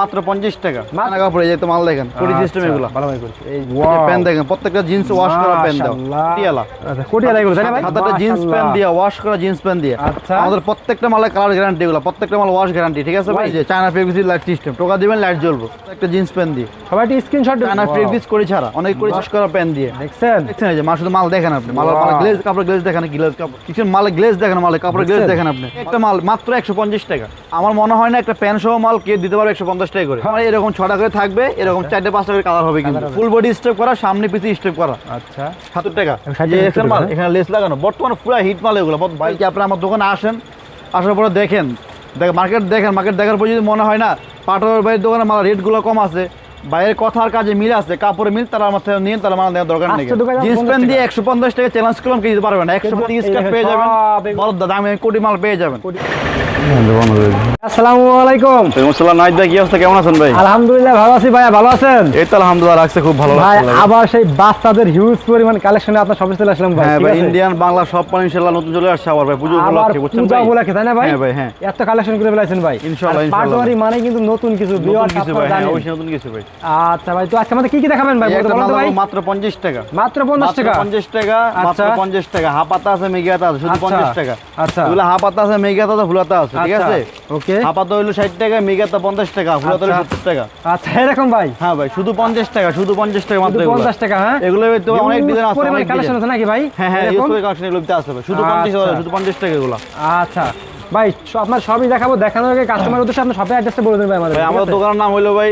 মাত্র পঞ্চাশ টাকা। মাল দেখেন কোটি সিস্টেম আচ্ছা, এগুলো। ভালো ভাই করছে। এই প্যান দেখেন প্রত্যেকটা জিন্স ওয়াশ করা প্যান দাও মাশাআল্লাহ। আচ্ছা কোটিয়ালা এগুলো তাই ভাই? সাদাটা জিন্স প্যান মাশাআল্লাহ। দিয়ে ওয়াশ করা জিন্স প্যান দিয়ে। আচ্ছা। আমাদের প্রত্যেকটা কালার গ্যারান্টি এগুলো প্রত্যেকটা মাল ওয়াশ গ্যারান্টি ঠিক আছে ভাই? যে চায়না ফেব্রিক্স লাইট সিস্টেম টোকা দিবেন লাইট জ্বলবো। একটা জিন্স প্যান দিয়ে। সবাই একটা স্ক্রিনশট চায়না ফেব্রিক্স করে ছাড়া অনেক করে ওয়াশ করা প্যান দিয়ে। দেখছেন? দেখছেন এই যে মাল শুধু মাল দেখেন আপনি। মাল মাল গ্লেজ কাপড় গ্লেজ দেখেন গ্লেজ কাপড় কিছু মালে গ্লেজ দেখেন মালে কাপড় গ্লেজ দেখেন আপনি। একটা মাল মাত্র একশো পঞ্চাশ টাকা। আমার মনে হয় না একটা প্যান্ট সহ মাল কে দিতে পারবে একশো পঞ্চাশ টাকা করে। আমার এরকম ছটা করে থাকবে এরকম চারটে পাঁচটা করে কালার হবে কিন্তু। ফুল বডি স্টেপ করা সামনে পিছিয়ে স্টেপ করা। আচ্ছা। সত্তর টাকা। মাল হ্যাঁ? এখানে লেস লাগানো। বর্তমানে পুরো হিট মাল এগুলো। বাইকে আপনি আমার দোকানে আসেন? আসার পরে দেখেন। দেখ মার্কেট দেখেন। মার্কেট দেখার পর যদি মনে হয় না পাটোয়ার দোকানের দোকানে মাল রেটগুলো কম আছে বাইরের কথার কাজে মিল আছে কাপড়ে মিল তারা আমার থেকে নিয়ে তারা মাল দেওয়ার দরকার নেই। জিন্স প্যান্ট দিয়ে একশো পঞ্চাশ টাকা চ্যালেঞ্জ করলাম কি দিতে পারবে না। একশো কিন্তু পঞ্চাশ স্কার্ট পেয়ে যাবেন। বড় দাদা আমি কোটি মাল পেয়ে যাবেন। আসসালামু আলাইকুম। মুসল্লাহ নাইদ কি অবস্থা? কেমন আছেন ভাই? আলহামদুলিল্লাহ ভালো আছি ভাইয়া ভালো আছেন? এই তো আলহামদুলিল্লাহ রাখছে খুব ভালো ভাই আবার সেই বাচ্চাদের হিউজ পরিমাণ কালেকশনে আপনার সব চলে আসলাম ভাই হ্যাঁ ভাই ইন্ডিয়ান বাংলা সব পানি ইনশাল্লাহ নতুন চলে আসছে আবার ভাই পুজো উপলক্ষে বুঝছেন পূজা ভাই উপলক্ষে তাই না ভাই? হ্যাঁ ভাই হ্যাঁ। এত কালেকশন করে ফেলাইছেন ভাই। ইনশাআল্লাহ, আর ইনশাআল্লাহ। মানে কিন্তু নতুন কিছু নতুন কিছু ভাই হ্যাঁ নতুন কিছু ভাই। আচ্ছা ভাই তো আজকে আমাদের কি কি দেখাবেন ভাই? ভাই। মাত্র পঞ্চাশ টাকা। মাত্র পঞ্চাশ মাত্র টাকা? পঞ্চাশ টাকা মাত্র আচ্ছা। পঞ্চাশ টাকা। হাপাতা আছে আছে শুধু আচ্ছা। পঞ্চাশ টাকা। আচ্ছা। এগুলো হাপাতা আছে মেঘাতা আছে ফুলাতা আছে ঠিক আচ্ছা, আছে? ওকে। হাপাতা হইল ষাট টাকা মেঘাতা পঞ্চাশ টাকা ফুলাতা হলো আচ্ছা। সত্তর টাকা। আচ্ছা এরকম ভাই? হ্যাঁ ভাই শুধু পঞ্চাশ টাকা শুধু পঞ্চাশ টাকা মাত্র শুধু এগুলো। পঞ্চাশ টাকা হ্যাঁ? এগুলো তো অনেক ডিজাইন আছে অনেক কালেকশন আছে নাকি ভাই? হ্যাঁ হ্যাঁ কালেকশন এগুলো আছে ভাই। শুধু পঞ্চাশ আচ্ছা। শুধু পঞ্চাশ টাকা এগুলো। আচ্ছা। ভাই আপনার সবই দেখাবো দেখানোর আগে কাস্টমার উদ্দেশ্যে আপনার শপের অ্যাড্রেসটা বলে দেবেন ভাই আমাদের আমাদের দোকানের নাম হইল ভাই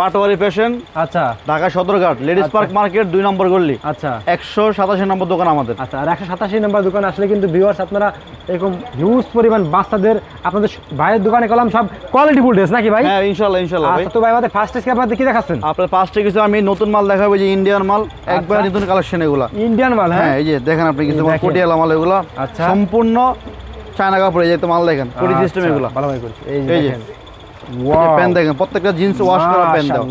পাটোয়ারি ফ্যাশন আচ্ছা। Dhaka Sadarghat ladies. Park market দুই নম্বর গল্লি আচ্ছা। একশো সাতাশি নম্বর দোকান আমাদের। আচ্ছা আর একশো সাতাশি নম্বর দোকান আসলে কিন্তু ভিউয়ার্স আপনারা এরকম হিউজ পরিমাণ বাচ্চাদের আপনাদের ভাইয়ের দোকানে কলাম সব কোয়ালিটি ফুল ড্রেস নাকি ভাই? হ্যাঁ ইনশাল্লাহ ইনশাল্লাহ ভাই। আচ্ছা তো ভাই আমাদের ফার্স্ট স্কে আপনাদের কি দেখাচ্ছেন? আপনার পাঁচটা কিছু আমি নতুন মাল দেখাবো যে ইন্ডিয়ান মাল একবার আচ্ছা। নতুন কালেকশন এগুলা। ইন্ডিয়ান মাল হ্যাঁ? হ্যাঁ এই যে দেখেন আপনি কিছু। পটিয়ালা মাল এগুলা। আচ্ছা। সম্পূর্ণ চায়না কাপড়ে যেত মাল দেখেন কোটি সিস্টেম এগুলা। ভালো ভাই করছে। এই যে দেখেন প্যান দেখেন প্রত্যেকটা জিন্স ওয়াশ করা প্যান দাও।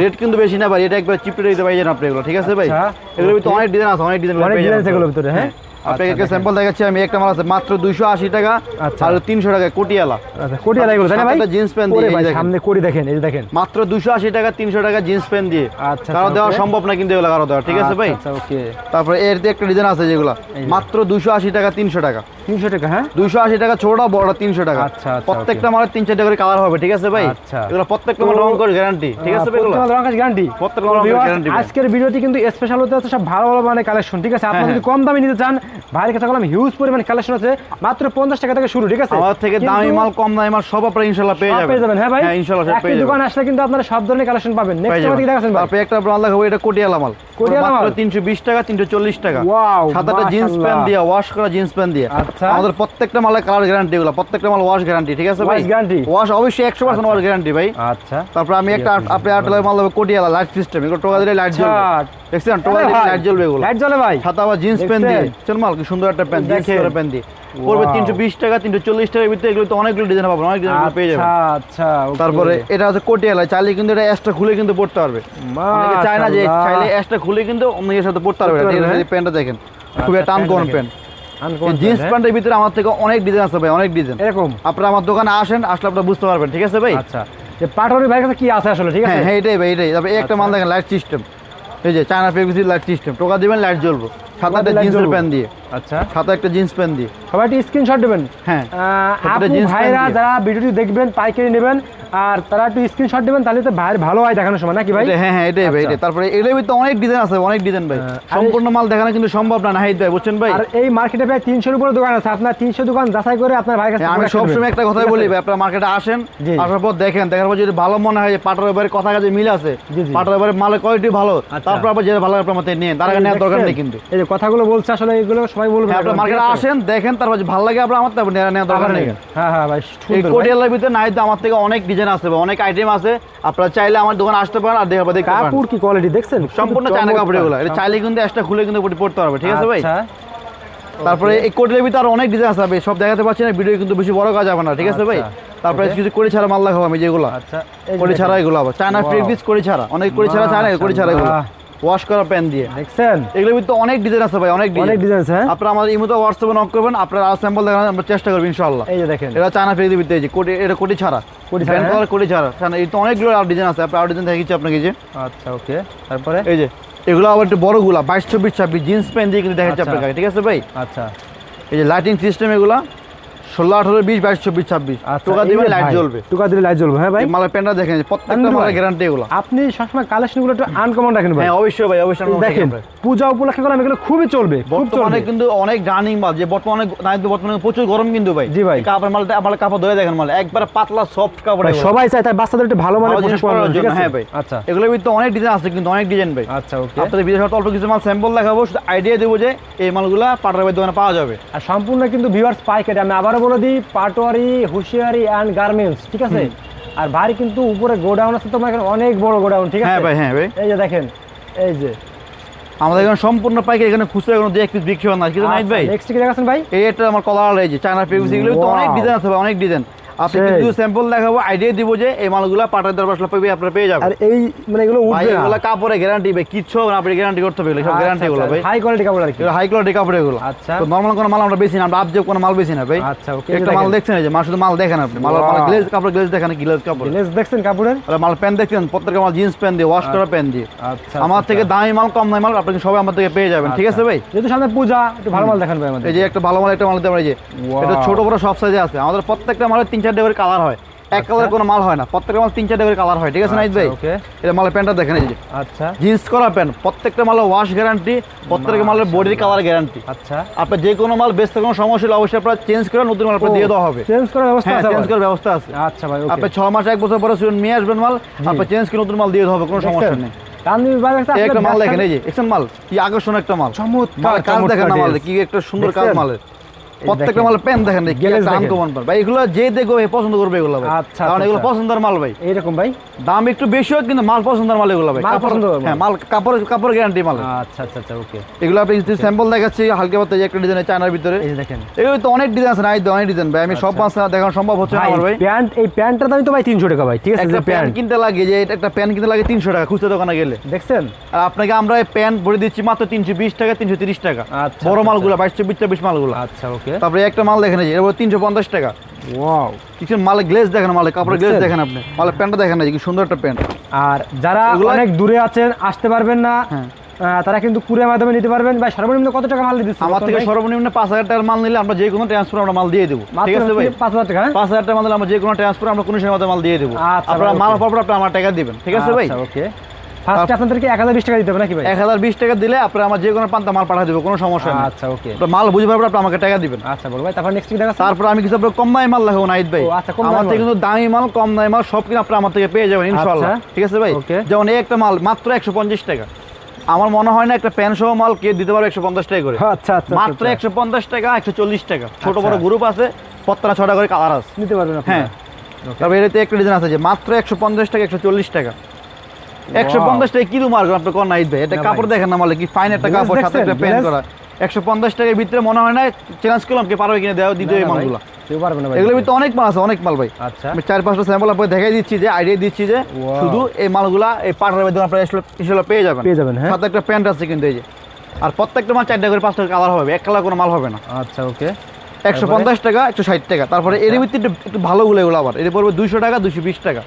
রেট কিন্তু বেশি না ভাই এটা একবার দিতে আপনি এগুলো ঠিক আছে ভাই? এগুলো এগুলোর ভিতরে অনেক ডিজাইন আছে অনেক ডিজাইন অনেক ডিজাইন আছে এগুলোর ভিতরে হ্যাঁ। আপনাকে আচ্ছা, একটা স্যাম্পল দেখাচ্ছি আমি একটা মাল আছে মাত্র দুইশো আশি টাকা আচ্ছা। আর তিনশো টাকা কোটিয়ালা। আচ্ছা কোটিয়ালা এগুলো তাই না ভাই? জিন্স প্যান্ট দিয়ে। সামনে কোটি দেখেন এই দেখেন। মাত্র দুশো আশি টাকা তিনশো টাকা জিন্স প্যান্ট দিয়ে। আচ্ছা, কারও দেওয়া সম্ভব না কিন্তু এগুলো কারও দেওয়া ঠিক আছে ভাই? আচ্ছা ওকে। তারপরে এর একটা ডিজাইন আছে যেগুলো মাত্র দুশো আশি টাকা তিনশো টাকা। তিনশো টাকা হ্যাঁ? দুশো আশি টাকা ছোটটা বড়টা তিনশো টাকা। আচ্ছা, আচ্ছা, প্রত্যেকটা মালের তিন চারটা করে কালার হবে ঠিক আছে ভাই? আচ্ছা। এগুলো প্রত্যেকটা মাল রং করে গ্যারান্টি ঠিক আছে ভাই এগুলো? গ্যারান্টি প্রত্যেকটা মাল গ্যারান্টি আজকের ভিডিওটি কিন্তু স্পেশাল হতে আছে সব ভালো ভালো মানে কালেকশন ঠিক আছে? আপনারা হ্যাঁ, যদি কম দামে নিতে চান ভাইয়ের কাছে কলম হিউজ পরিমাণ কালেকশন আছে মাত্র পঞ্চাশ টাকা থেকে শুরু ঠিক আছে? আমার থেকে দামি মাল কম দামি মাল সব আপনারা ইনশাল্লাহ পেয়ে যাবেন। পেয়ে যাবেন হ্যাঁ ভাই? ইনশাল্লাহ সব পেয়ে দোকানে যাবেন। আসলে কিন্তু আপনারা সব ধরনের কালেকশন পাবেন। নেক্সট আমাদের কি দেখাচ্ছেন ভাই? তারপরে একটা মাল দেখাবো এটা কোটিয়ালা মাল। কোটিয়ালা মাল? তিনশো বিশ টাকা তিনশো চল্লিশ টাকা। Wow, সাত আটটা জিন্স প্যান্ট দিয়ে ওয়াশ করা জিন্স প্যান্ট দিয়ে। আচ্ছা। আমাদের প্রত্যেকটা মালের কালার গ্যারান্টি এগুলো প্রত্যেকটা মাল ওয়াশ গ্যারান্টি ঠিক আছে ভাই? Wash guarantee? ওয়াশ অবশ্যই একশো পার্সেন্ট ওয়াশ গ্যারান্টি ভাই। আচ্ছা। তারপর আমি একটা আপনি আটলার মাল দেবো কোটিয়ালা লাইট সিস্টেম এগুলো টোকা দিলে লাইট জ্বলবে। দেখছেন? টোকা দিলে লাইট জ্বলবে এগুলো। লাইট জ্বলে ভাই। আবার জিন্স প্যান্ট দিয়ে। চল মাল কি সুন্দর একটা প্যান্ট জিন্স। প্যান্ট দিয়ে পড়বে Wow. তিনশো বিশ টাকা তিনশো চল্লিশ টাকার ভিতরে এগুলো তো অনেকগুলো ডিজাইন পাবেন অনেক ডিজাইন পেয়ে যাবেন। আচ্ছা আচ্ছা তারপরে এটা হচ্ছে কোটিয়ালা চাইলে কিন্তু এটা এক্সট্রা খুলে কিন্তু পড়তে পারবে। অনেকে চায় না যে চাইলে এক্সট্রা খুলে কিন্তু সাথে পড়তে পারবে এই প্যান্টটা দেখেন আচ্ছা, টান প্যান্ট জিন্স হ্যাঁ? প্যান্টের ভিতরে আমার থেকে অনেক ডিজাইন আছে ভাই অনেক ডিজাইন এরকম? আপনারা আমার দোকানে আসেন আসলে আপনারা বুঝতে পারবেন ঠিক আছে ভাই? আচ্ছা। যে ভাইয়ের কাছে কি আছে আসলে ঠিক আছে? হ্যাঁ হ্যাঁ এটাই ভাই এটাই। তারপরে একটা মাল দেখেন লাইট সিস্টেম এই যে চায়না লাইট সিস্টেম টোকা দিবেন লাইট জ্বলবো। জিন্সের প্যান্ট দিয়ে। আচ্ছা। সাথে একটা জিন্স প্যান্ট দিয়ে। সবাই একটা স্ক্রিনশট দেবেন? হ্যাঁ। আহ, সাথে আপু jeans pant ভাইরা যারা ভিডিওটি দেখবেন পাইকারি নেবেন আর তারা একটু স্ক্রিনশট দেবেন তাহলে তো ভাইয়ের ভালো হয় দেখানোর সময় নাকি ভাই? হ্যাঁ হ্যাঁ এটাই ভাই আচ্ছা। এটাই। তারপরে এটার ভিতরে অনেক ডিজাইন আছে অনেক ডিজাইন ভাই। সম্পূর্ণ মাল দেখানো কিন্তু সম্ভব না নাহিদ ভাই বুঝছেন ভাই? আর এই মার্কেটে প্রায় তিনশোর উপরে দোকান আছে। আপনার তিনশো দোকান যাচাই করে আপনার ভাইয়ের কাছে আমি সবসময় একটা কথাই ঠিক বলি আছে? ভাই আপনারা মার্কেটে আসেন আসার পর দেখেন দেখার পর যদি ভালো মনে হয় যে পাটার ব্যাপারে কথা কাজে মিল আছে। পাটার ব্যাপারে মালের কোয়ালিটি ভালো আচ্ছা। তারপর আবার যেটা ভালো আপনার মতে নিয়ে তার নেওয়ার দরকার নেই কিন্তু। কথাগুলো বলছে আসলে এগুলো সবাই বলবে হ্যাঁ, আপনারা মার্কেটে আসেন দেখেন তারপর ভালো লাগে আপনার আমার তারপর নেওয়ার দরকার নেই। হ্যাঁ হ্যাঁ ভাই এই ভাই। কোটিয়ালের ভিতরে নাহিদ আমার থেকে অনেক ডিজাইন আছে ভাই, অনেক আইটেম আছে। আপনারা চাইলে আমার দোকানে আসতে পারেন আর দেখাবো দেখতে পারেন। কাপড় কি কোয়ালিটি দেখছেন? সম্পূর্ণ চায়না কাপড় এগুলো। এটা চাইলে কিন্তু এক্সট্রা খুলে কিন্তু পড়তে পারবে ঠিক আছে ভাই? আচ্ছা, তারপরে এই কোটিলের ভিতরে আর অনেক ডিজাইন আছে সব দেখাতে পারছি না ভিডিও কিন্তু বেশি বড় কাজ হবে না ঠিক আছে ভাই? আচ্ছা, তারপরে কিছু কোটি ছাড়া মাল দেখাবো আমি যেগুলো। আচ্ছা। ছাড়া এগুলো আবার চায়না. ফ্রি পিস ছাড়া। অনেক কোটি ছাড়া চায়না কোটি ছাড়া এগুলো। মাশাআল্লাহ। ওয়াশ করা প্যান দিয়ে দেখছেন? এগুলোর ভিতরে অনেক ডিজাইন আছে ভাই অনেক অনেক ডিজাইন আছে হ্যাঁ? আপনারা আমাদের ইমোতে হোয়াটসঅ্যাপে নক করবেন আপনারা আর স্যাম্পল দেখান আমরা চেষ্টা করব ইনশাআল্লাহ। এই যে দেখেন। এটা চায়না ফেরি দিতে যে কোটি এটা কোটি ছাড়া। কোটি ছাড়া, ব্যান্ড হ্যাঁ? কোটি ছাড়া। কারণ এই তো অনেকগুলো আর ডিজাইন আছে আপনি আর ডিজাইন দেখিয়েছি আপনাকে যে। আচ্ছা ওকে। তারপরে? এই যে এগুলো আবার একটু বড়গুলা বাইশ চব্বিশ ছাব্বিশ জিন্স প্যান্ট দিয়ে কিন্তু দেখাচ্ছি আচ্ছা। আপনাকে ঠিক আছে ভাই? আচ্ছা। এই যে লাইটিং সিস্টেম এগুলা ষোলো আঠারো বিশ বাইশ চব্বিশ ছাব্বিশ। আচ্ছা টোকা দিবে লাইট জ্বলবে। টুকা দিলে লাইট জ্বলবে হ্যাঁ ভাই? মালের প্যান্টটা দেখেন প্রত্যেকটা মালের গ্যারান্টি এগুলো। আপনি সবসময় কালেকশনগুলো একটু আনকমন রাখেন ভাই। হ্যাঁ অবশ্যই ভাই অবশ্যই দেখেন পূজা উপলক্ষে এগুলো খুবই চলবে বর্তমানে কিন্তু অনেক রানিং মাল যে বর্তমানে নাই তো বর্তমানে প্রচুর গরম কিন্তু ভাই। জি ভাই। কাপড় মালটা আমার কাপড় ধরে দেখেন মাল একবারে পাতলা সফট কাপড় সবাই চায় বাচ্চাদের একটু ভালো পোশাক জন্য, হ্যাঁ ভাই। আচ্ছা। ভিতরে অনেক ডিজাইন আছে কিন্তু অনেক ডিজাইন ভাই। আচ্ছা ওকে। আপনাদের বিদেশ অল্প কিছু মাল স্যাম্পল দেখাবো শুধু আইডিয়া দেবো যে এই মালগুলা পাটার ভাই দোকানে পাওয়া যাবে। আর সম্পূর্ণ কিন্তু ভিউয়ার্স পাইকারি আমি আবারও বলে দিই পাটোয়ারি হুঁশিয়ারি অ্যান্ড গার্মেন্টস ঠিক আছে? আর ভাই কিন্তু উপরে গোডাউন আছে তোমার এখানে অনেক বড় গোডাউন ঠিক আছে? হ্যাঁ ভাই হ্যাঁ ভাই। এই যে দেখেন এই যে। আমাদের এখানে সম্পূর্ণ পাইকে এখানে খুচরা এখন এক পিস বিক্রি হয় না কিন্তু নাইট ভাই? নেক্সট কি ভাই? এই এটা আমার কলার এই যে চায়না পেগুস এগুলো তো অনেক ডিজাইন আছে ভাই, অনেক ডিজাইন আপনি। কিছু স্যাম্পল দেখাবো আইডিয়া দিব যে এই মালগুলা পাটার পেয়ে আপনারা পেয়ে যাবেন। আর এই মানে এগুলো উঠবে এগুলো কাপড়ে গ্যারান্টি ভাই হবে না আপনি গ্যারান্টি করতে হবে সব গ্যারান্টি গুলো ভাই। হাই কোয়ালিটি কাপড় আর কি? হাই কোয়ালিটি কাপড় এগুলো। আচ্ছা। তো নর্মাল কোনো মাল আমরা বেশি না আমরা আপজেব কোনো মাল বেশি না ভাই। আচ্ছা ওকে একটা মাল দেখছেন এই যে মাল শুধু মাল দেখেন আপনি মাল মাল গ্লেজ কাপড় গ্লেজ দেখেন গ্লেজ কাপড়। লেস দেখছেন কাপড়ের? আর মাল প্যান্ট দেখছেন প্রত্যেকটা মাল জিন্স প্যান্ট দিয়ে ওয়াশ করা প্যান্ট দিয়ে। আচ্ছা আমার থেকে দামি মাল কম দামি মাল আপনি সবাই আমার থেকে পেয়ে যাবেন ঠিক আছে ভাই? যেহেতু সামনে পূজা একটু ভালো মাল দেখান ভাই আমাদের। এই যে একটা ভালো মাল একটা মাল দিতে পারি যে এটা ছোট বড় সব সাইজে আছে। আমাদের প্রত্যেকটা মালের তিন চারটে করে কালার হয়। এক কালারের কোনো মাল হয় না। প্রত্যেকটা মাল তিন চারটে করে কালার হয়। ঠিক আছে নাইট ভাই? এটা মালের প্যান্টটা দেখেন এই যে। আচ্ছা। জিন্স করা প্যান্ট। প্রত্যেকটা মালের ওয়াশ গ্যারান্টি প্রত্যেকটা মালের বডির কালার গ্যারান্টি আচ্ছা। আপনার যে কোনো মাল বেচতে কোনো সমস্যা হলে অবশ্যই আপনার চেঞ্জ করে নতুন মাল আপনার দিয়ে দেওয়া হবে। চেঞ্জ করার ব্যবস্থা হ্যাঁ আছে চেঞ্জ করার ব্যবস্থা আছে। আচ্ছা ভাই আপনি ছ মাস এক বছর পরে student নিয়ে আসবেন মাল আপনার চেঞ্জ করে নতুন মাল দিয়ে দেওয়া হবে কোনো সমস্যা নেই। একটা মাল দেখেন এই যে দেখছেন মাল? কি আকর্ষণ একটা মাল। চমৎকার, কাজ দেখেন না মাল কি একটা সুন্দর কাজ? মালের। প্রত্যেকটা প্যান দেখেন কি Glaze একটা দেখেন। আনকমন পার ভাই এগুলো যে ভাই পছন্দ করবে এগুলো ভাই। আচ্ছা, কারণ এগুলো আচ্ছা। পছন্দের মাল ভাই। এইরকম ভাই? দাম একটু বেশি কিন্তু মাল পছন্দের মাল এগুলো ভাই। মাল কাপড়- হ্যাঁ মাল কাপড় কাপড় গ্যারান্টি মাল। আচ্ছা আচ্ছা আচ্ছা ওকে এগুলো আপনি স্যাম্পল দেখাচ্ছি হালকা একটা ডিজাইন চায়নার ভিতরে। এই দেখেন। এগুলো তো অনেক ডিজাইন আছে অনেক ডিজাইন ভাই। আমি সব মাছ দেখানো সম্ভব হচ্ছে না ভাই আমার ভাই। প্যান্ট এই প্যান্টটার দামই তো ভাই তিনশো টাকা ভাই। ঠিক আছে একটা প্যান্ট কিনতে লাগে যে এটা একটা প্যান্ট কিনতে লাগে তিনশো টাকা খুচরা দোকানে গেলে। দেখছেন? আর আপনাকে আমরা প্যান্ট ভরে দিচ্ছি মাত্র তিনশো বিশ টাকা তিনশো তিরিশ টাকা। আচ্ছা, বড় আচ্ছা, মালগুলো বাইশ চব্বিশ চব্বিশ মালগুলো। আচ্ছা ওকে তারপরে একটা মাল দেখেন এই যে তিনশো পঞ্চাশ টাকা। ওয়াও। কিছু মালে গ্লেজ দেখেন মালে কাপড়ের গ্লেজ দেখেন আপনি। মালের প্যান্টটা দেখেন কি সুন্দর একটা প্যান্ট। আর যারা অনেক দূরে আছেন আসতে পারবেন না হ্যাঁ। তারা কিন্তু কুরিয়ার মাধ্যমে নিতে পারবেন। ভাই সর্বনিম্ন কত টাকা মাল দিচ্ছে আমার থেকে সর্বনিম্ন পাঁচ হাজার টাকার মাল নিলে আমরা যে কোনো ট্রান্সফার আমরা মাল দিয়ে দেবো। ঠিক আছে ভাই? পাঁচ হাজার টাকা হ্যাঁ? পাঁচ হাজার টাকা মাল আমরা যে কোনো ট্রান্সফার আমরা কোনো সময় মাল দিয়ে দেবো। আচ্ছা, আপনারা মাল। পর আপনি আমার টাকা দিবেন। ঠিক আছে ভাই? আচ্ছা, ওকে। ফার্স্টে আপনাদেরকে এক হাজার বিশ টাকা দিতে হবে নাকি ভাই? এক হাজার বিশ টাকা দিলে আপনারা আমার যে কোনো পান্তা মাল পাঠিয়ে দেবো কোনো সমস্যা নেই। আচ্ছা ওকে আপনার মাল বুঝে পারবেন আপনি আমাকে টাকা দিবেন। আচ্ছা বল ভাই তারপর নেক্সট কি দেখা তারপর আমি কিছু কম দামি মাল লাগাবো নাইট ভাই। আচ্ছা, কম আমার থেকে কিন্তু দামি মাল কম দামি মাল সব কিন্তু আপনার আমার থেকে পেয়ে যাবেন আচ্ছা। ঠিক আছে ভাই? যেমন এই একটা মাল মাত্র একশো পঞ্চাশ টাকা। আমার মনে হয় না একটা প্যান সহ মাল কে দিতে পারবে একশো পঞ্চাশ টাকা করে। আচ্ছা আচ্ছা মাত্র আচ্ছা। একশো পঞ্চাশ টাকা একশো চল্লিশ টাকা। ছোট। বড় গ্রুপ আছে প্রত্যেকটা ছটা করে কালার আছে। নিতে পারবেন হ্যাঁ। তারপর এটাতে একটা ডিজাইন আছে যে মাত্র একশো পঞ্চাশ টাকা একশো চল্লিশ টাকা। একশো পঞ্চাশ টাকা কিলো মার্ক আপনি কোন নাইট ভাই? এটা কাপড় দেখেন না মালে কি ফাইন একটা কাপড় সাথে একটা প্যান্ট করা। একশো পঞ্চাশ টাকার ভিতরে মনে হয় না চ্যালেঞ্জ করলাম কে পারবে কিনে দেওয়া দিতে এই মালগুলো কেউ পারবে না ভাই। এগুলোর ভিতরে অনেক মাল আছে অনেক মাল ভাই। আচ্ছা। আমি চার পাঁচটা স্যাম্পল আপনাকে দেখাই দিচ্ছি যে আইডিয়া দিচ্ছি যে শুধু এই মালগুলা এই পাটার মধ্যে আপনারা পেয়ে যাবেন। পেয়ে যাবেন, হ্যাঁ। সাথে একটা প্যান্ট আছে কিন্তু এই যে। আর প্রত্যেকটা মাল চারটা করে পাঁচটা কালার হবে এক কালার কোনো মাল হবে না। আচ্ছা ওকে। একশো পঞ্চাশ টাকা একশো ষাট টাকা। তারপরে এর ভিত্তি একটু একটু ভালোগুলো এগুলো আবার। এর পড়বে দুশো টাকা দুশো বিশ টাকা।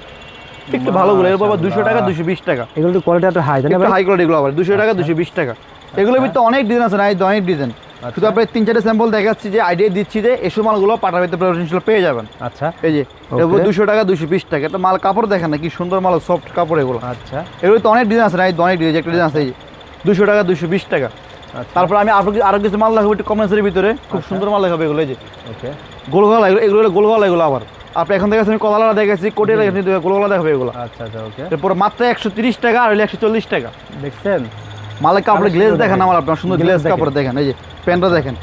একটু ভালোগুলো এর পড়বে দুশো টাকা দুশো বিশ টাকা। এগুলো তো কোয়ালিটি একটু হাই তাই না হাই কোয়ালিটি এগুলো আবার। দুশো টাকা দুশো বিশ টাকা। এগুলোর ভিতরে অনেক ডিজাইন আছে নাই অনেক ডিজাইন শুধু আপনার তিন চারটে স্যাম্পল দেখাচ্ছি যে আইডিয়া দিচ্ছি যে এসব মালগুলো পাটার ভিতরে potential পেয়ে যাবেন। আচ্ছা। এই যে. দুশো টাকা দুশো বিশ টাকা। একটা মাল কাপড় দেখেন না কি সুন্দর মাল সফট কাপড় এগুলো। আচ্ছা। এগুলো তো অনেক ডিজাইন আছে নাই অনেক ডিজাইন একটা ডিজাইন আছে এই যে। দুশো টাকা দুশো বিশ টাকা। আচ্ছা। তারপর আমি আরও কিছু- আরও কিছু মাল দেখাবো একটু কমেন্সের ভিতরে। খুব সুন্দর মাল দেখাবো এগুলো এই যে। গোলগলা এগুলো এগুলো গোলগলা এগুলো আবার। আপনি এখন আমি কলালা দেখেছি কোটি দেখেছি গোলগলা দেখাবে এগুলো। আচ্ছা আচ্ছা ওকে। এরপর মাত্র একশো তিরিশ টাকা আর হলে একশো চল্লিশ টাকা। দেখছেন? মালের কাপড়ে গ্লেজ দেখেন। আমার আপনার সুন্দর গ্লেজ। কাপড় দেখেন। এই যে প্যান্টটা দেখেন।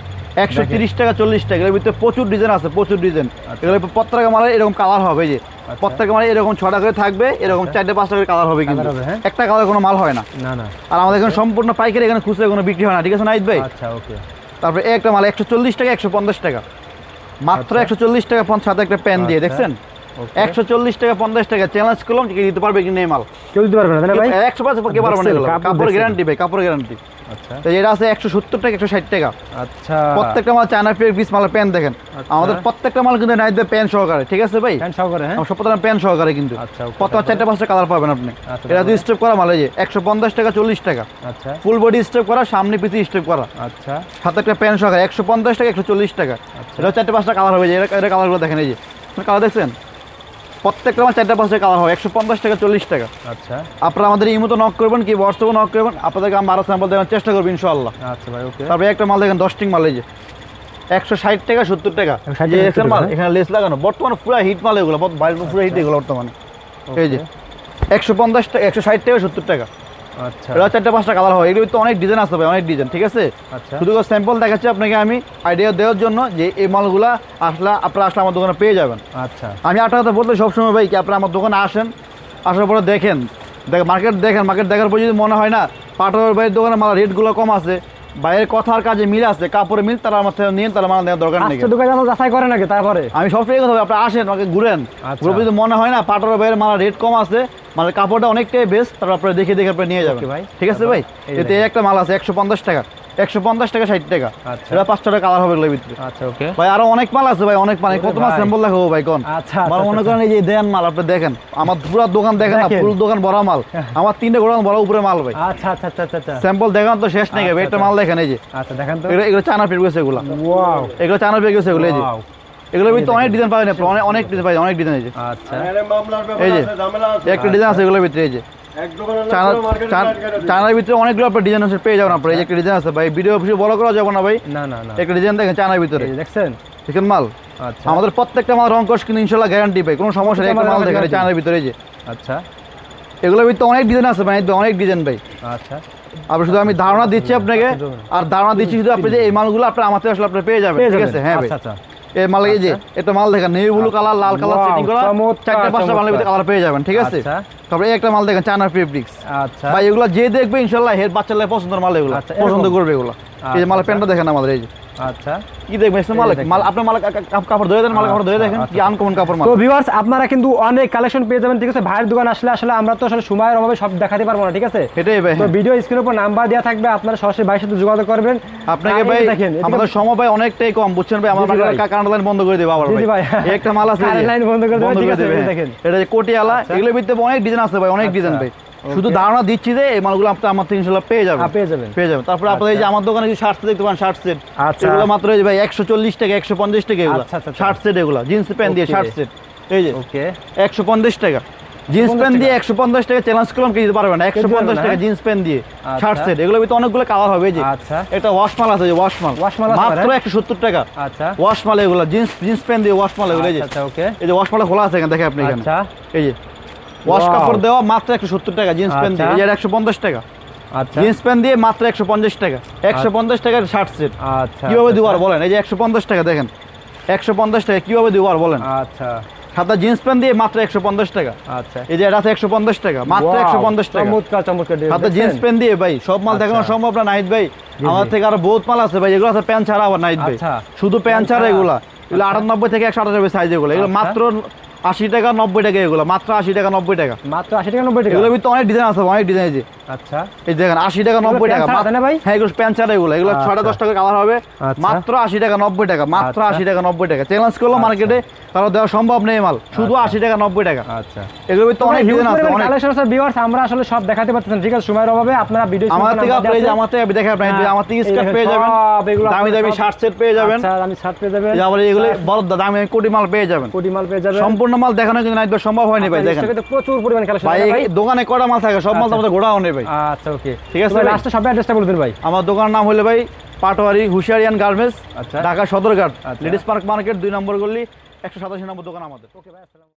একশো তিরিশ টাকা চল্লিশ টাকা এর ভিতরে প্রচুর ডিজাইন আছে প্রচুর ডিজাইন আচ্ছা। এগুলো প্রত্যেকটা মালের এরকম কালার হবে এই যে প্রত্যেকটা মালে এরকম ছটা করে থাকবে এরকম চারটে পাঁচটা করে কালার হবে কিন্তু। হ্যাঁ। একটা কালার কোনো মাল হয় না। না না। আর আমাদের এখানে সম্পূর্ণ পাইকারি এখানে খুচরা কোনো বিক্রি হয় না ঠিক আছে নাইট ভাই? আচ্ছা ওকে। তারপরে একটা মাল একশো চল্লিশ টাকা একশো পঞ্চাশ টাকা। মাত্র আচ্ছা। একশো চল্লিশ টাকা পঞ্চাশ একটা প্যান দিয়ে আচ্ছা। দেখছেন Okay. একশো চল্লিশ টাকা পঞ্চাশ টাকা চ্যালেঞ্জ করলাম কি দিতে পারবে কি নেই মাল? কেউ দিতে পারবে না ভাই? একশো কে পারবে না কাপড় গ্যারান্টি ভাই কাপড় গ্যারান্টি আচ্ছা। তো এটা আছে একশো সত্তর টাকা একশো ষাট টাকা। আচ্ছা। প্রত্যেকটা মাল চায়না পিস প্যান্ট দেখেন। আচ্ছা। আমাদের প্রত্যেকটা মাল কিন্তু নাইট প্যান্ট সহকারে ঠিক আছে ভাই? প্যান্ট সহকারে হ্যাঁ? প্যান্ট সহকারে কিন্তু। আচ্ছা, প্রথম চারটা পাঁচটা কালার পাবেন আপনি। আচ্ছা, এটা দুই স্টেপ করা মাল এই যে একশো পঞ্চাশ টাকা চল্লিশ টাকা। আচ্ছা। ফুল বডি স্টেপ করা সামনে পিছিয়ে স্টেপ করা। আচ্ছা। সাথে একটা প্যান্ট সহকারে একশো পঞ্চাশ টাকা একশো চল্লিশ টাকা। আচ্ছা। এটা চারটে পাঁচটা কালার হবে যে এটা কালারগুলো দেখেন এই যে। কালার দেখছেন? প্রত্যেকটা আমার চারটা পাঁচটা কালার হয় একশো পঞ্চাশ টাকা চল্লিশ টাকা। আচ্ছা। আপনারা আমাদের ইমোতে নক করবেন কি হোয়াটসঅ্যাপে নক করবেন আপনাদেরকে আমরা আরও স্যাম্পল দেওয়ার চেষ্টা করব ইনশাল্লাহ আচ্ছা ভাই ওকে তারপরে একটা মাল দেখেন দশটিং মাল এই যে একশো ষাট টাকা সত্তর টাকা। 160 যে টাকা, এক্সেল 70 মাল এখানে লেস লাগানো। বর্তমানে পুরো হিট মাল এগুলো পুরো হিট এগুলো বর্তমানে। এই যে একশো পঞ্চাশ টাকা একশো ষাট টাকা সত্তর টাকা। আচ্ছা। এটা চারটে পাঁচটা কালার হয় এগুলো তো অনেক ডিজাইন আসতে পারে অনেক ডিজাইন ঠিক আছে? আচ্ছা। শুধু স্যাম্পল দেখাচ্ছি আপনাকে আমি আইডিয়া দেওয়ার জন্য যে এই মালগুলা আসলে আপনারা আসলে আমার দোকানে পেয়ে যাবেন। আচ্ছা। আমি আপনার কথা বলতে সবসময় ভাই কি আপনারা আমার দোকানে আসেন আসার পরে দেখেন। দেখ মার্কেট দেখেন মার্কেট দেখার পর যদি মনে হয় না পাটোয়ার ভাইয়ের দোকানে মাল রেটগুলো কম আছে বাইরের কথার কাজে মিল আছে কাপড়ে মিল তারা আমার থেকে নিয়ে তারা মাল নেওয়ার দরকার নেই। আজকে দোকানে আমরা যাচাই করে নাকি তারপরে? আমি সবসময় কথা আপনি আসেন আমাকে ঘুরেন। আচ্ছা। ঘুরে যদি মনে হয় না পাটোয়ার ভাইয়ের মাল রেট কম আছে মানে কাপড়টা অনেকটাই বেস্ট তারপর আপনারা দেখে দেখে আপনি নিয়ে যাবেন। ভাই। ঠিক আছে ভাই? এতে একটা মাল আছে একশো পঞ্চাশ টাকা। একশো পঞ্চাশ টাকা ষাট টাকা। আচ্ছা। এটা পাঁচটা টাকা কালার হবে এগুলোর ভিতরে। আচ্ছা ওকে ভাই আরও অনেক মাল আছে ভাই অনেক মাল কত মাল স্যাম্পল দেখাবো ভাই কোন? আচ্ছা, আমার আচ্ছা, মনে করেন এই যে দেন মাল আপনি দেখেন আমার পুরো দোকান দেখেন না ফুল দোকান ভরা মাল। আমার তিনটে গোড়ান ভরা উপরে মাল ভাই। আচ্ছা আচ্ছা আচ্ছা আচ্ছা আচ্ছা। স্যাম্পল দেখান তো শেষ নেই ভাই আচ্ছা, আচ্ছা। মাল দেখেন এই যে। আচ্ছা দেখেন তো। এগুলো চায়না পেয়ে গেছে এগুলো। ওয়াও। এগুলো চায়না পেয়ে গেছে এগুলো এই যে। ওয়াও। এগুলোর ভিতরে অনেক ডিজাইন পাবেন অনেক অনেক ডিজাইন পাবেন অনেক ডিজাইন এই যে। আচ্ছা। এই যে। একটা ডিজাইন আছে এগুলোর ভিতরে এই যে। চায়নার ভিতরে অনেকগুলো আপনার ডিজাইন আছে পেয়ে যাবেন আপনার। এই একটা ডিজাইন আছে ভাই ভিডিও অফিসে বড় করা যাবে না ভাই? না না না। একটা ডিজাইন দেখেন চায়নার ভিতরে। দেখছেন? দেখেন মাল। আচ্ছা। আমাদের প্রত্যেকটা মাল রং কস কিন্তু ইনশাল্লাহ গ্যারান্টি পাই। কোনো সমস্যা নেই একটা মাল দেখেন চায়নার ভিতরে যে। আচ্ছা। এগুলোর ভিতরে অনেক ডিজাইন আছে ভাই অনেক ডিজাইন ভাই। আচ্ছা। আপনি শুধু আমি ধারণা দিচ্ছি আপনাকে আর ধারণা দিচ্ছি শুধু আপনি যে এই মালগুলো আপনি আমার থেকে আসলে আপনি পেয়ে যাবেন ঠিক আছে? হ্যাঁ ভাই। আচ্ছা আচ্ছা। এই মাল এই যে এটা মাল দেখেন নেভি ব্লু কালার লাল কালার সেটিং করা চারটা পাঁচটা মালের ভিতরে কালার পেয়ে যাবেন ঠিক আছে? আচ্ছা। তারপরে এই একটা মাল দেখেন চায়নার ফেব্রিক্স আচ্ছা। ভাই এগুলো যে দেখবে ইনশাল্লাহ হেড বাচ্চাদের পছন্দের মাল এগুলো আচ্ছা, পছন্দ করবে এগুলো। এই যে মালের আচ্ছা। প্যান্টটা দেখেন আমাদের এই যে। আচ্ছা কি দেখবেন মাল মাল আপনার মাল কা- কা- কাপড় ধরে দেন মাল কাপড় ধরে আচ্ছা, দেখেন কি আচ্ছা। আনকমন কাপড় মাল তো ভিউয়ার্স আপনারা কিন্তু অনেক কালেকশন পেয়ে যাবেন ঠিক আছে ভাইয়ের দোকান আসলে আসলে আমরা তো আসলে সময়ের অভাবে সব দেখাতে পারব না ঠিক আছে এটাই ভাই তো। ভিডিও স্ক্রিনের উপর নাম্বার দেওয়া থাকবে আপনারা সরাসরি ভাইয়ের সাথে যোগাযোগ করবেন আপনাকে ভাই দেখেন আমাদের সময় ভাই অনেকটাই কম বুঝছেন ভাই আমার। কারেন্ট লাইন বন্ধ করে দেবো আবার ভাই। একটা মাল আছে line বন্ধ করে দেবে, ঠিক আছে, হ্যাঁ। দেখেন। এটা যে কোটিয়ালা আচ্ছা। এগুলোর ভিতরে অনেক ডিজাইন আছে ভাই অনেক আচ্ছা, ডিজাইন ভাই. শুধু ধারণা দিচ্ছি যে এই মালগুলো আপনি আমার থেকে ইনশাল্লাহ পেয়ে যাবেন। হ্যাঁ, পেয়ে যাবেন। পেয়ে যাবেন। তারপরে আপনাদের এই যে আচ্ছা। আমার দোকানে শার্ট দেখতে পান শার্ট সেট আচ্ছা। এগুলো মাত্র এই ভাই একশো চল্লিশ টাকা একশো পঞ্চাশ টাকা এগুলো। আচ্ছা, আচ্ছা। শার্ট সেট এগুলো জিন্স প্যান্ট দিয়ে. শার্ট সেট এই যে ওকে একশো পঞ্চাশ টাকা। জিন্স প্যান্ট দিয়ে একশো পঞ্চাশ টাকা চ্যালেঞ্জ করলাম কি দিতে পারবে না। একশো পঞ্চাশ টাকা? জিন্স প্যান্ট দিয়ে। শার্ট সেট এগুলো ভিতরে অনেকগুলো কালার হবে যে। আচ্ছা। এটা ওয়াশ মাল আছে ওয়াশ মাল Wash মাল মাত্র একশো সত্তর টাকা। আচ্ছা। ওয়াশ মাল এগুলো জিন্স জিন্স প্যান্ট দিয়ে ওয়াশ মাল এগুলো এই যে। আচ্ছা ওকে এই যে ওয়াশ মালে খোলা আছে এখানে দেখেন আপনি এখানে। আচ্ছা। এই যে। ওয়াশ কাপড় দেওয়া মাত্র একশো সত্তর টাকা জিন্স প্যান্ট দিয়ে। আচ্ছা। এই যে একশো পঞ্চাশ টাকা। আচ্ছা। জিন্স প্যান্ট দিয়ে মাত্র একশো পঞ্চাশ টাকা। একশো পঞ্চাশ টাকার শার্ট সেট আচ্ছা কীভাবে আচ্ছা, বলেন? এই যে একশো পঞ্চাশ টাকা দেখেন। একশো পঞ্চাশ টাকা কীভাবে দিব বলেন? আচ্ছা। সাদা জিন্স প্যান্ট দিয়ে মাত্র একশো পঞ্চাশ টাকা। আচ্ছা। এই যে এটা আছে একশো পঞ্চাশ টাকা মাত্র একশো পঞ্চাশ টাকা। চমৎকার চমৎকার design, জিন্স প্যান্ট দিয়ে ভাই সব মাল আচ্ছা। দেখানো সম্ভব না নাইট ভাই। আমার থেকে আরও বহুত মাল আছে ভাই এগুলো আছে প্যান্ট ছাড়া আবার নাইট ভাই। আচ্ছা। শুধু প্যান্ট ছাড়া? এগুলা। এগুলো আচ্ছা। আটানব্বই থেকে একশো আটানব্বই সাইজ এগুলো। এগুলো আচ্ছা। মাত্র আশি টাকা নব্বই টাকা এগুলো মাত্র আশি টাকা নব্বই টাকা। মাত্র আশি টাকা নব্বই টাকা? এগুলোর ভিতরে অনেক ডিজাইন আছে অনেক ডিজাইন আছে আচ্ছা। এই দেখেন আশি টাকা এগুলো নব্বই টাকা ভাই? হ্যাঁ এগুলো প্যান্ট ছাড়া এগুলো। এগুলো আচ্ছা। ছয়টা দশ টাকা কালার হবে। আচ্ছা। মাত্র আশি টাকা নব্বই টাকা মাত্র আচ্ছা। আশি টাকা নব্বই টাকা। চ্যালেঞ্জ করল। মার্কেটে কারও দেওয়া সম্ভব নেই মাল। শুধু। আশি টাকা নব্বই টাকা। আচ্ছা। এগুলোর ভিতরে অনেক ডিজাইন আছে কালেকশন আছে ভিউয়ার্স আমরা আসলে সব দেখাতে পারতেছি না, ঠিক আছে? সময়ের অভাবে আপনারা ভিডিও আমার থেকে আপনি যে আমার থেকে দেখে আপনি হ্যাঁ, আমার থেকে স্কার্ট পেয়ে যাবেন। দামি দামি শার্ট সেট পেয়ে যাবেন। আচ্ছা আমি শার্ট পেয়ে যাবেন। আবার এগুলো বড় দামি কোটি মাল পেয়ে যাবেন। কোটি মাল পেয়ে যাবেন। সম্পূর্ণ মাল দেখানো কিন্তু নাইট সম্ভব হয়নি ভাই দেখেন। প্রচুর পরিমাণ কালেকশন ভাই ভাই দোকানে কটা মাল থাকে সব মাল তো আচ্ছা। আমাদের ঘোড়াও নেই ভাই। আচ্ছা ওকে ঠিক আছে? লাস্টে সব অ্যাড্রেসটা বলে দিন ভাই। আমার দোকানের নাম হলো ভাই পাটোয়ারি হুশিয়ারিয়ান গার্মেন্টস আচ্ছা। ঢাকা সদরঘাট আচ্ছা। লেডিস পার্ক মার্কেট দুই নম্বর গলি একশো সাতাশি নম্বর দোকান আমাদের। ওকে ভাই আসসালামু